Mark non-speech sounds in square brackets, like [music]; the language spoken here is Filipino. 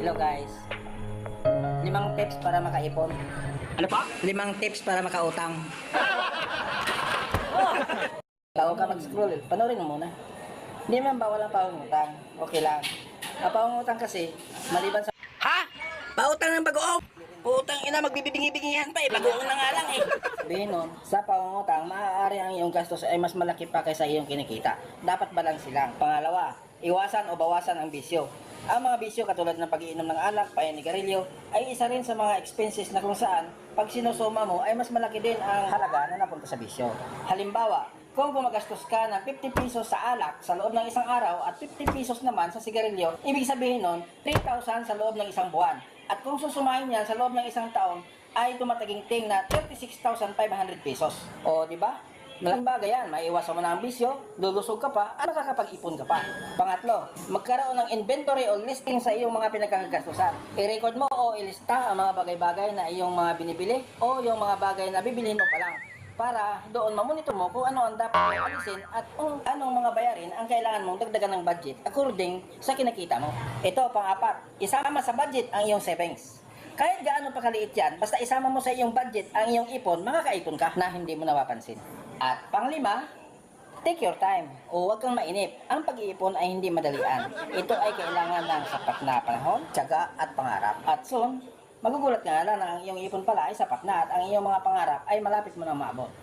Hello guys. Limang tips para makaipon. Ano pa? Limang tips para makautang. [laughs] Bago ka mag-scroll, panoorin mo muna. Hindi man bawal ang pangungutang. Okay lang. Ang pangungutang kasi, maliban sa... Ha? Pautang ng bagoong? Putang ina, magbibingi-bingihan pa eh. Bagoong na nga lang eh. Sabihin nun, sa pangungutang, maaari ang iyong gastos ay mas malaki pa kaysa iyong kinikita. Dapat balanse lang. Pangalawa, iwasan o bawasan ang bisyo. Ang mga bisyo katulad ng pag-iinom ng alak, payanigarilyo, ay isa rin sa mga expenses na kung saan, pag sinusuma mo, ay mas malaki din ang halaga na napunta sa bisyo. Halimbawa, kung gumagastos ka ng 50 pesos sa alak sa loob ng isang araw at 50 pesos naman sa sigarilyo, ibig sabihin nun, 3,000 sa loob ng isang buwan. At kung susumahin yan sa loob ng isang taon, ay tumataginting na 36,500 pesos. O, di ba? Bagay yan, maiiwasan mo na ang bisyo, lulusog ka pa, at makakapag-ipon ka pa. Pangatlo, magkaroon ng inventory o listing sa iyong mga pinagkakagastusan. I-record mo o ilista ang mga bagay-bagay na iyong mga binibili o yung mga bagay na bibilhin mo pa lang para doon mamonitor mo kung ano ang dapat mong alisin at kung anong mga bayarin ang kailangan mong dagdagan ng budget according sa kinakita mo. Ito, pang-apat, isama sa budget ang iyong savings. Kahit gaano pa kaliit yan, basta isama mo sa iyong budget ang iyong ipon, makakaipon ka na hindi mo napapansin. At panglima, take your time o huwag kang mainip. Ang pag-iipon ay hindi madalian. Ito ay kailangan ng sapat na panahon, tiyaga at pangarap. At soon, magugulat ka na lang na ang iyong ipon pala ay sapat na at ang iyong mga pangarap ay malapit mo na maabot.